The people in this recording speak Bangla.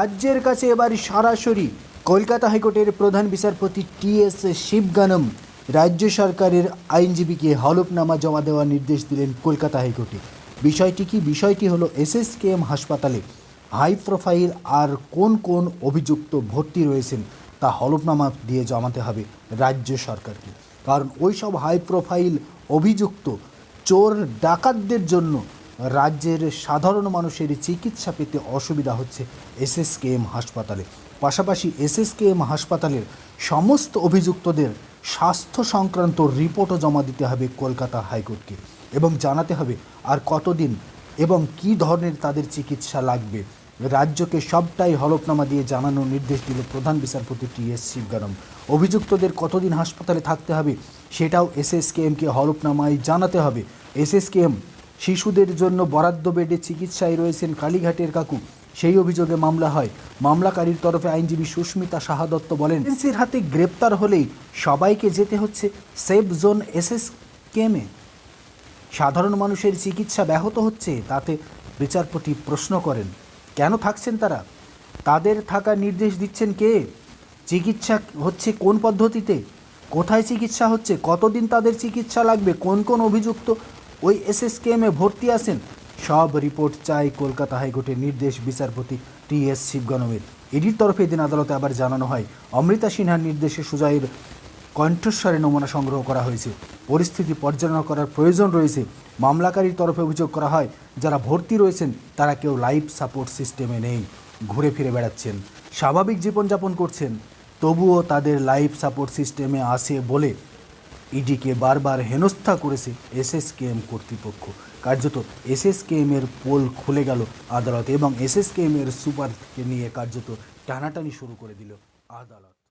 রাজ্যের কাছে এবার সরাসরি কলকাতা হাইকোর্টের প্রধান বিচারপতি টি এস শিবগানম রাজ্য সরকারের আইনজীবীকে হলফনামা জমা দেওয়ার নির্দেশ দিলেন কলকাতা হাইকোর্টে। বিষয়টি কি? বিষয়টি হলো এসএসকেএম হাসপাতালে হাই প্রোফাইল আর কোন কোন অভিযুক্ত ভর্তি রয়েছেন তা হলফনামা দিয়ে জমাতে হবে রাজ্য সরকারকে। কারণ ওই সব হাই প্রোফাইল অভিযুক্ত চোর ডাকাতদের জন্য রাজ্যের সাধারণ মানুষের চিকিৎসা পেতে অসুবিধা হচ্ছে এসএসকেএম হাসপাতালে। পাশাপাশি এসএসকেএম হাসপাতালের সমস্ত অভিযুক্তদের স্বাস্থ্য সংক্রান্ত রিপোর্টও জমা দিতে হবে কলকাতা হাইকোর্টকে এবং জানাতে হবে আর কতদিন এবং কী ধরনের তাদের চিকিৎসা লাগবে। রাজ্যকে সবটাই হলফনামা দিয়ে জানানোর নির্দেশ দিল প্রধান বিচারপতি টি এস শিবগানম। অভিযুক্তদের কতদিন হাসপাতালে থাকতে হবে সেটাও এসএসকেএমকে হলফনামায় জানাতে হবে। এসএসকেএম শিশুদের জন্য বরাদ্দ বেডে চিকিৎসায় রয়েছেন কালীঘাটের কাকু। সেই অভিযোগে মামলা হয়। মামলাকারীর তরফে আইনজীবী সুস্মিতা সাহাদত্ত বলেন, এজেন্সির হাতে গ্রেপ্তার হলেই সবাইকে যেতে হচ্ছে সেফ জোন এসএস কেমে সাধারণ মানুষের চিকিৎসা ব্যাহত হচ্ছে, তাতে বিচারপতি প্রশ্ন করেন, কেন থাকছেন তারা? তাদের থাকা নির্দেশ দিচ্ছেন কে? চিকিৎসা হচ্ছে কোন পদ্ধতিতে? কোথায় চিকিৎসা হচ্ছে? কতদিন তাদের চিকিৎসা লাগবে? কোন কোন অভিযুক্ত ওই এসএসকেএমে ভর্তি আছেন সব রিপোর্ট চাই কলকাতা হাইকোর্টের নির্দেশ বিচারপতি টি এস শিবগণমের। এডির তরফে এদিন আদালতে আবার জানানো হয়, অমৃতা সিনহার নির্দেশে সুজয়ের কণ্ঠস্বরে নমুনা সংগ্রহ করা হয়েছে। পরিস্থিতি পর্যালোচনা করার প্রয়োজন রয়েছে। মামলাকারীর তরফে অভিযোগ করা হয়, যারা ভর্তি রয়েছেন, তারা কেউ লাইফ সাপোর্ট সিস্টেমে নেই, ঘুরে ফিরে বেড়াচ্ছেন, স্বাভাবিক জীবনযাপন করছেন, তবুও তাদের লাইফ সাপোর্ট সিস্টেমে আসে বলে ইডিকে বারবার হেনস্থা করেছে এসএসকেএম কর্তৃপক্ষ। কার্যত এসএসকেএম এর পোল খুলে গেল আদালত এবং এসএসকেএম এর সুপারকে নিয়ে কার্যত টানাটানি শুরু করে দিল আদালত।